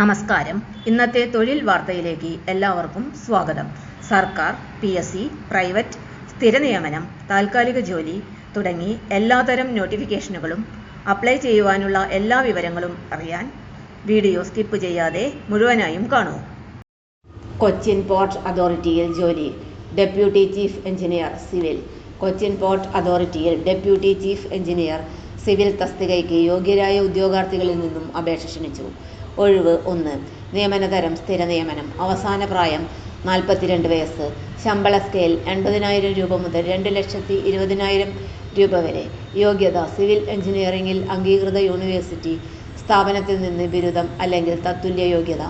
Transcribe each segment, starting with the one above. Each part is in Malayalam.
നമസ്കാരം. ഇന്നത്തെ തൊഴിൽ വാർത്തയിലേക്ക് എല്ലാവർക്കും സ്വാഗതം. സർക്കാർ പി എസ് സി പ്രൈവറ്റ് സ്ഥിര നിയമനം താൽക്കാലിക ജോലി തുടങ്ങി എല്ലാതരം നോട്ടിഫിക്കേഷനുകളും അപ്ലൈ ചെയ്യുവാനുള്ള എല്ലാ വിവരങ്ങളും അറിയാൻ വീഡിയോ സ്കിപ്പ് ചെയ്യാതെ മുഴുവനായും കാണൂ. കൊച്ചിൻ പോർട്ട് അതോറിറ്റിയിൽ ജോലി. Deputy chief engineer civil. Cochin port അതോറിറ്റിയിൽ deputy chief engineer civil തസ്തികയ്ക്ക് യോഗ്യരായ ഉദ്യോഗാർത്ഥികളിൽ നിന്നും അപേക്ഷ ക്ഷണിച്ചു. ഒഴിവ് ഒന്ന്. നിയമനതരം സ്ഥിര നിയമനം. അവസാന പ്രായം നാൽപ്പത്തിരണ്ട് വയസ്സ്. ശമ്പള സ്കെയിൽ എൺപതിനായിരം രൂപ മുതൽ രണ്ട് ലക്ഷത്തി ഇരുപതിനായിരം രൂപ വരെ. യോഗ്യത സിവിൽ എഞ്ചിനീയറിംഗിൽ അംഗീകൃത യൂണിവേഴ്സിറ്റി സ്ഥാപനത്തിൽ നിന്ന് ബിരുദം അല്ലെങ്കിൽ തത്തുല്യ യോഗ്യത.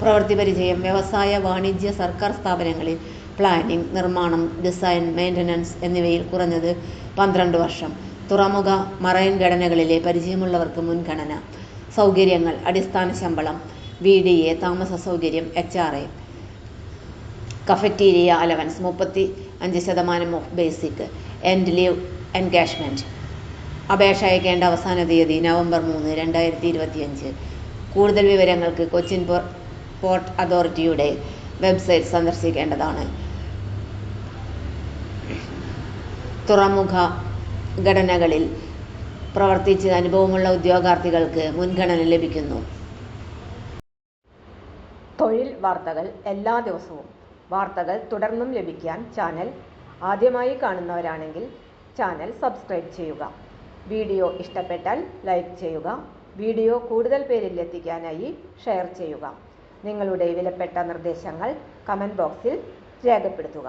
പ്രവൃത്തി പരിചയം. വ്യവസായ വാണിജ്യ സർക്കാർ സ്ഥാപനങ്ങളിൽ പ്ലാനിംഗ് നിർമ്മാണം ഡിസൈൻ മെയിന്റനൻസ് എന്നിവയിൽ കുറഞ്ഞത് പന്ത്രണ്ട് വർഷം. തുറമുഖ മറൈൻ ഘടനകളിലെ പരിചയമുള്ളവർക്ക് മുൻഗണന സൗകര്യങ്ങൾ അടിസ്ഥാന ശമ്പളം വി ഡി എ താമസ സൗകര്യം എച്ച്ആർഎ, കഫറ്റീരിയ അലവൻസ് മുപ്പത്തി അഞ്ച് ശതമാനം of basic and leave engagement. അപേക്ഷ അയക്കേണ്ട അവസാന തീയതി നവംബർ മൂന്ന് രണ്ടായിരത്തി ഇരുപത്തിയഞ്ച് കൂടുതൽ വിവരങ്ങൾക്ക് കൊച്ചിൻ പോർട്ട് അതോറിറ്റിയുടെ വെബ്സൈറ്റ് സന്ദർശിക്കേണ്ടതാണ് തുറമുഖ ഘടനകളിൽ പ്രവർത്തിച്ച് അനുഭവമുള്ള ഉദ്യോഗാർത്ഥികൾക്ക് മുൻഗണന ലഭിക്കുന്നു. തൊഴിൽ വാർത്തകൾ എല്ലാ ദിവസവും. വാർത്തകൾ തുടർന്നും ലഭിക്കാൻ ചാനൽ ആദ്യമായി കാണുന്നവരാണെങ്കിൽ ചാനൽ സബ്സ്ക്രൈബ് ചെയ്യുക. വീഡിയോ ഇഷ്ടപ്പെട്ടാൽ ലൈക്ക് ചെയ്യുക. വീഡിയോ കൂടുതൽ പേരിൽ എത്തിക്കാനായി ഷെയർ ചെയ്യുക. നിങ്ങളുടെ വിലപ്പെട്ട നിർദ്ദേശങ്ങൾ കമന്റ് ബോക്സിൽ രേഖപ്പെടുത്തുക.